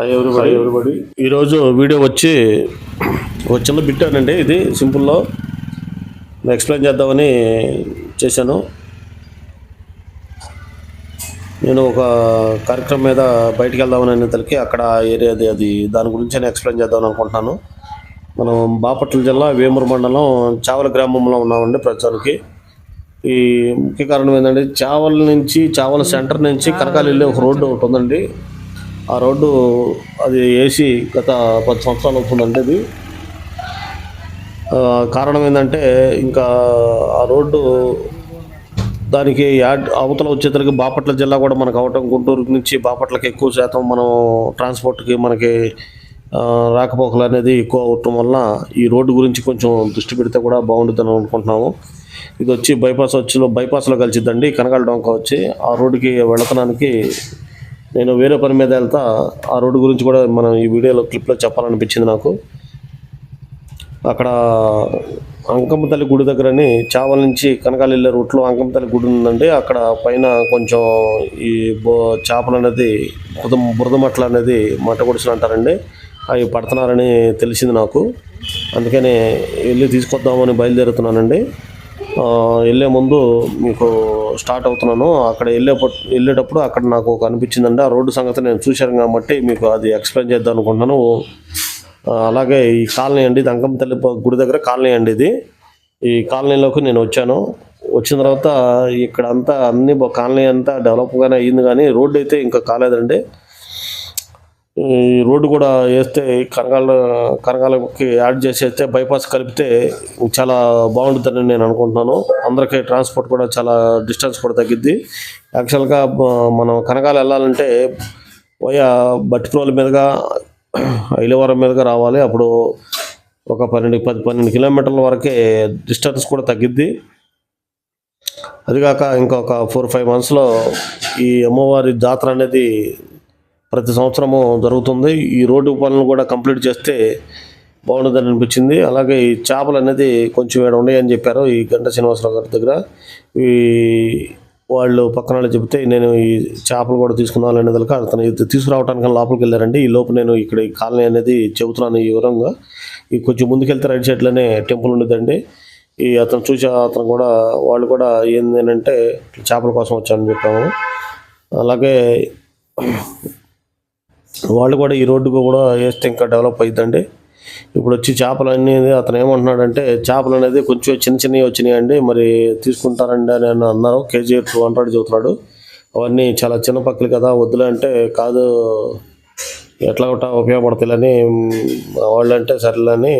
Everybody ఈరోజు video వచ్చి ఒక చిన్న బిట్ ఇది సింపుల్లో ఎక్స్ప్లెయిన్ చేద్దామని చేశాను. నేను ఒక కార్యక్రమం మీద బయటికి వెళ్దామని అనేతలకి అక్కడ ఏరియాది అది దాని గురించి నేను ఎక్స్ప్లెయిన్ చేద్దామని అనుకుంటున్నాను. మనం బాపట్ల జిల్లా వేమూరు మండలం చావల గ్రామంలో ఉన్నామండి ప్రస్తుతానికి. ఈ ముఖ్య కారణం ఏంటంటే చావల నుంచి చావల సెంటర్ నుంచి కనకాల వెళ్ళే ఒక రోడ్డు ఒకటి ఉందండి. ఆ రోడ్డు అది వేసి గత పది సంవత్సరాలు అవుతుందండి అది. కారణం ఏంటంటే ఇంకా ఆ రోడ్డు దానికి యాడ్ అవతల వచ్చేసరికి బాపట్ల జిల్లా కూడా మనకు అవటం గుంటూరు నుంచి బాపట్లకి ఎక్కువ శాతం మనం ట్రాన్స్పోర్ట్కి మనకి రాకపోకలు అనేది ఎక్కువ అవటం వల్ల ఈ రోడ్డు గురించి కొంచెం దృష్టి పెడితే కూడా బాగుంటుందని అనుకుంటున్నాము. ఇది వచ్చి బైపాస్ వచ్చి బైపాస్లో కలిసిద్దండి కనకాల డొంక వచ్చి. ఆ రోడ్డుకి వెళతనానికి నేను వేరే పని మీద వెళ్తా. ఆ రోడ్డు గురించి కూడా మనం ఈ వీడియోలో క్లిప్లో చెప్పాలనిపించింది నాకు. అక్కడ అంకమ్మ తల్లి గుడి దగ్గరని చావల నుంచి కనకాల వెళ్ళే రూట్లో అంకమ్మ తల్లి గుడి ఉందండి. అక్కడ పైన కొంచెం ఈ బో చేపలు అనేది బురద బురద మట్టలు అనేది మట్ట గుడిసెలు అంటారండి. అవి పడుతున్నారని తెలిసింది నాకు. అందుకని వెళ్ళి తీసుకొద్దామని బయలుదేరుతున్నానండి. వెళ్ళే ముందు మీకు స్టార్ట్ అవుతున్నాను. అక్కడ వెళ్ళే వెళ్ళేటప్పుడు అక్కడ నాకు ఒక అనిపించిందండి. ఆ రోడ్డు సంగతి నేను చూశాను కాబట్టి మీకు అది ఎక్స్ప్లెయిన్ చేద్దాం అనుకుంటున్నాను. అలాగే ఈ కాలనీ అండి ఇది తల్లి గుడి దగ్గర కాలనీ అండి ఇది. ఈ కాలనీలోకి నేను వచ్చాను. వచ్చిన తర్వాత ఇక్కడ అంతా అన్ని కాలనీ అంతా డెవలప్గానే అయ్యింది కానీ రోడ్డు అయితే ఇంకా కాలేదండి. ఈ రోడ్డు కూడా వేస్తే కనకాల కనగాలకి యాడ్ చేసేస్తే బైపాస్ కలిపితే చాలా బాగుంటుందని నేను అనుకుంటున్నాను. అందరికీ ట్రాన్స్పోర్ట్ కూడా చాలా డిస్టెన్స్ కూడా తగ్గిద్ది. యాక్చువల్గా మనం కనకాలు వెళ్ళాలంటే పోయా బట్టిప్రోల మీదుగా ఐలవరం మీదుగా రావాలి. అప్పుడు ఒక పన్నెండు పది పన్నెండు కిలోమీటర్ల వరకే డిస్టెన్స్ కూడా తగ్గిద్ది. అదిగాక ఇంకొక ఫోర్ ఫైవ్ మంత్స్లో ఈ అమ్మవారి జాతర అనేది ప్రతి సంవత్సరము జరుగుతుంది. ఈ రోడ్డు పనులు కూడా కంప్లీట్ చేస్తే బాగుంటుందని అనిపించింది. అలాగే ఈ చేపలు అనేది కొంచెం ఏడు ఉన్నాయని చెప్పారు ఈ గంట శ్రీనివాసరావు గారి దగ్గర. ఈ వాళ్ళు పక్కన వాళ్ళు చెబితే నేను ఈ చేపలు కూడా తీసుకుందాం అనేది అతను తీసుకురావడానికి లోపలికి వెళ్ళారండి. ఈ లోపు నేను ఇక్కడ ఈ కాలనీ అనేది చెబుతున్నాను ఈ వివరంగా. ఈ కొంచెం ముందుకెళ్తే రైట్ సైడ్లోనే టెంపుల్ ఉండేదండి. ఈ అతను చూసి అతను కూడా వాళ్ళు కూడా ఏంటంటే చేపల కోసం వచ్చానని చెప్పాము. అలాగే వాళ్ళు కూడా ఈ రోడ్డు కూడా వేస్తే ఇంకా డెవలప్ అవుతుందండి ఇప్పుడు వచ్చి చేపలు అనేది అతను ఏమంటున్నాడంటే చేపలు అనేది కొంచెం చిన్న చిన్నవి వచ్చినాయండి మరి తీసుకుంటారండి అని అన్నారు. కేజీ టూ హండ్రెడ్ చెబుతున్నాడు. అవన్నీ చాలా చిన్న పక్కలు కదా వద్దులే అంటే కాదు ఎట్లా ఒకటా ఉపయోగపడతాయని వాళ్ళు అంటే సర్లేని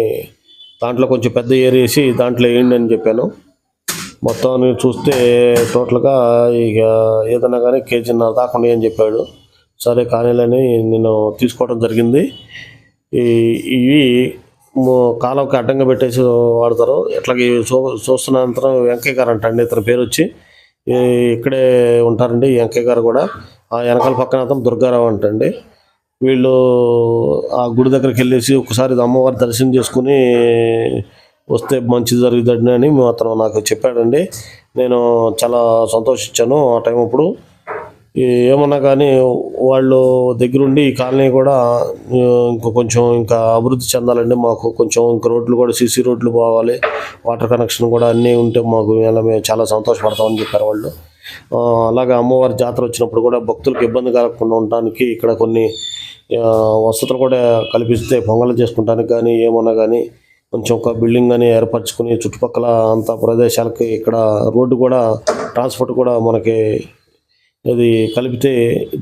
దాంట్లో కొంచెం పెద్ద ఏరేసి దాంట్లో వేయండి అని చెప్పాను. మొత్తం నేను చూస్తే టోటల్గా ఇక ఏదైనా కానీ కేజీన్నర దాకా ఉన్నాయి అని చెప్పాడు. సరే కానీలని నేను తీసుకోవడం జరిగింది. ఈ ఇవి కాలంకి అడ్డంగా పెట్టేసి వాడతారు. ఇట్లాగే చూ చూస్తున్న అంతరం వెంకయ్య గారు అంట అండి ఇతని పేరు వచ్చి ఇక్కడే ఉంటారండి ఈ వెంకయ్య గారు కూడా. ఆ వెనకాల పక్కన అతను దుర్గారావు అంటండి. వీళ్ళు ఆ గుడి దగ్గరికి వెళ్ళేసి ఒకసారి అమ్మవారి దర్శనం చేసుకుని వస్తే మంచిది జరుగుతుంది అని అతను నాకు చెప్పాడండి. నేను చాలా సంతోషించాను ఆ టైం అప్పుడు. ఏమన్నా కానీ వాళ్ళు దగ్గరుండి ఈ కాలనీ కూడా ఇంకా కొంచెం ఇంకా అభివృద్ధి చెందాలండి మాకు కొంచెం ఇంకా రోడ్లు కూడా సీసీ రోడ్లు పోవాలి. వాటర్ కనెక్షన్ కూడా అన్నీ ఉంటే మాకు ఇలా మేము చాలా సంతోషపడతామని చెప్పారు వాళ్ళు. అలాగే అమ్మవారి జాతర వచ్చినప్పుడు కూడా భక్తులకు ఇబ్బంది కలగకుండా ఉండడానికి ఇక్కడ కొన్ని వసతులు కూడా కల్పిస్తే పొంగలు చేసుకుంటానికి కానీ ఏమన్నా కానీ కొంచెం ఒక బిల్డింగ్ అని ఏర్పరచుకుని చుట్టుపక్కల అంత ప్రదేశాలకి ఇక్కడ రోడ్డు కూడా ట్రాన్స్పోర్ట్ కూడా మనకి ఇది కలిపితే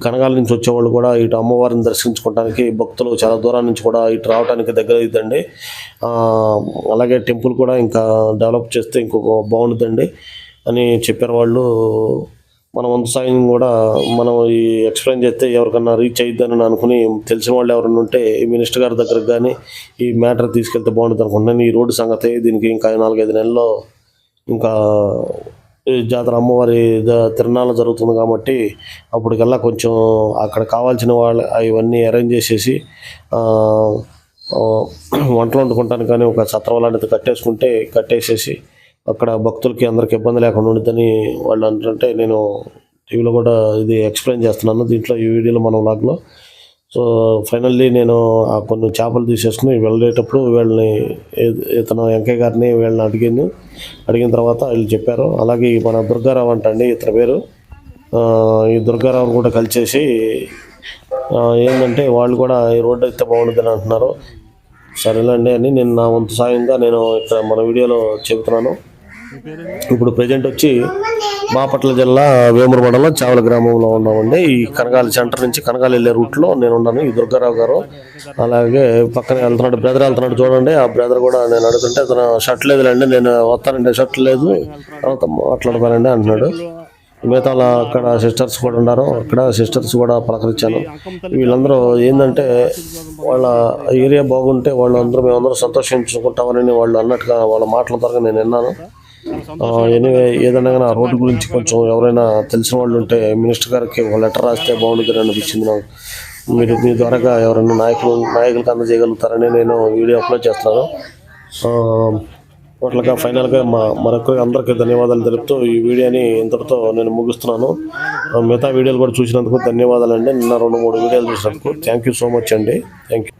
కనగాల నుంచి వచ్చేవాళ్ళు కూడా ఇటు అమ్మవారిని దర్శించుకోవడానికి భక్తులు చాలా దూరం నుంచి కూడా ఇటు రావడానికి దగ్గర అవుతుందండి అలాగే టెంపుల్ కూడా ఇంకా డెవలప్ చేస్తే ఇంకొక బాగుంటుందండి అని చెప్పారు వాళ్ళు. మన వంతు సాయం కూడా మనం ఈ ఎక్స్ప్లెయిన్ చేస్తే ఎవరికన్నా రీచ్ అయ్యిద్దని అనుకుని తెలిసిన వాళ్ళు ఎవరైనా ఉంటే ఈ మినిస్టర్ గారి దగ్గరకు కానీ ఈ మ్యాటర్ తీసుకెళ్తే బాగుంటుంది అనుకుంటున్నాను ఈ రోడ్డు సంగతి దీనికి ఇంకా నాలుగైదు నెలల్లో ఇంకా జాతర అమ్మవారి తిరణాలు జరుగుతుంది కాబట్టి అప్పటికల్లా కొంచెం అక్కడ కావాల్సిన వాళ్ళు ఇవన్నీ అరేంజ్ చేసేసి వంటలు వండుకుంటానికి కానీ ఒక సత్రం లాంటిది కట్టేసుకుంటే కట్టేసేసి అక్కడ భక్తులకి అందరికి ఇబ్బంది లేకుండా ఉంటుందని వాళ్ళు అంటుంటే నేను టీవీలో కూడా ఇది ఎక్స్ప్లెయిన్ చేస్తున్నాను. దీంట్లో ఈ వీడియోలో మన వ్లాగ్లో సో ఫైనల్లీ నేను ఆ కొన్ని చేపలు తీసేసుకుని వెళ్ళేటప్పుడు వీళ్ళని ఇతను వెంకయ్య గారిని వీళ్ళని అడిగింది. అడిగిన తర్వాత వీళ్ళు చెప్పారు. అలాగే మన దుర్గారావు అంటండి ఇతని పేరు. ఈ దుర్గారావుని కూడా కలిసేసి ఏంటంటే వాళ్ళు కూడా ఈ రోడ్డు అయితే బాగుంటుందని అంటున్నారు. సరేలేండి అని నేను నా వంతు సాయంగా నేను ఇక్కడ మన వీడియోలో చెబుతున్నాను. ఇప్పుడు ప్రజెంట్ వచ్చి బాపట్ల జిల్లా వేమూరు మండలం చావల గ్రామంలో ఉన్నామండి. ఈ కనగాలి సెంటర్ నుంచి కనగాలి వెళ్ళే రూట్లో నేను ఉన్నాను ఈ దుర్గారావు గారు అలాగే పక్కన వెళ్తున్నాడు బ్రదర్ వెళ్తున్నాడు చూడండి. ఆ బ్రదర్ కూడా నేను అడుగుతుంటే అతను షర్ట్ లేదులేండి నేను వస్తానండి షర్ట్ లేదు. తర్వాత మాట్లాడతానండి అంటున్నాడు. మిగతా అక్కడ సిస్టర్స్ కూడా ఉన్నారు. అక్కడ సిస్టర్స్ కూడా పలకరించాను. వీళ్ళందరూ ఏంటంటే వాళ్ళ ఏరియా బాగుంటే వాళ్ళందరూ మేమందరూ సంతోషించుకుంటామని వాళ్ళు అన్నట్టుగా వాళ్ళ మాటల ద్వారా నేను విన్నాను. ఎనివే ఏదైనా కానీ ఆ రోడ్డు గురించి కొంచెం ఎవరైనా తెలిసిన వాళ్ళు ఉంటే మినిస్టర్ గారికి ఒక లెటర్ రాస్తే బాగుంటుంది అనిపించింది నాకు. మీరు మీ ద్వారాగా ఎవరైనా నాయకులు నాయకులకు అందజేయగలుగుతారని నేను వీడియో అప్లోడ్ చేస్తున్నాను. అట్లాగా ఫైనల్గా మా మరొక అందరికీ ధన్యవాదాలు తెలుపుతూ ఈ వీడియోని ఇంతటితో నేను ముగిస్తున్నాను. మిగతా వీడియోలు కూడా చూసినందుకు ధన్యవాదాలు అండి నిన్న రెండు మూడు వీడియోలు చూసినందుకు. థ్యాంక్ యూ సో మచ్ అండి. Thank you